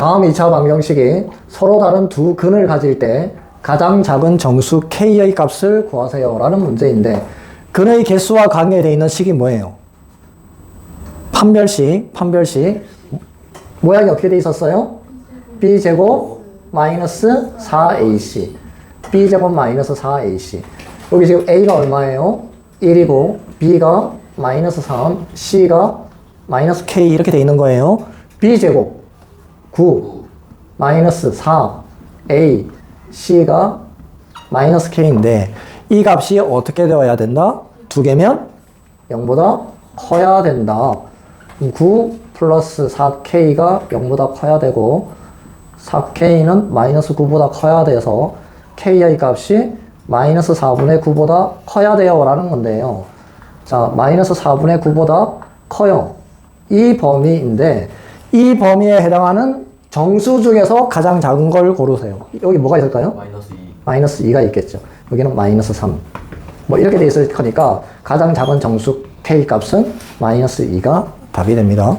다음 2차 방정식이 서로 다른 두 근을 가질 때 가장 작은 정수 k의 값을 구하세요 라는 문제인데 근의 개수와 관계되어 있는 식이 뭐예요? 판별식, 판별식 모양이 어떻게 돼 있었어요? b제곱 마이너스 4ac b제곱 마이너스 4ac 여기 지금 a가 얼마예요? 1이고 b가 마이너스 3 c가 마이너스 k 이렇게 돼 있는 거예요 b제곱 9 마이너스 4 a c가 마이너스 k인데 이 값이 어떻게 되어야 된다? 두 개면 0보다 커야 된다. 9 플러스 4k가 0보다 커야 되고 4k는 마이너스 9보다 커야 돼서 k의 값이 마이너스 4분의 9보다 커야 돼요 라는 건데요. 자 마이너스 4분의 9보다 커요. 이 범위인데 이 범위에 해당하는 정수 중에서 가장 작은 걸 고르세요. 여기 뭐가 있을까요? 마이너스 2 마이너스 2가 있겠죠. 여기는 마이너스 3 뭐 이렇게 돼 있을 거니까 가장 작은 정수 k 값은 마이너스 2가 답이 됩니다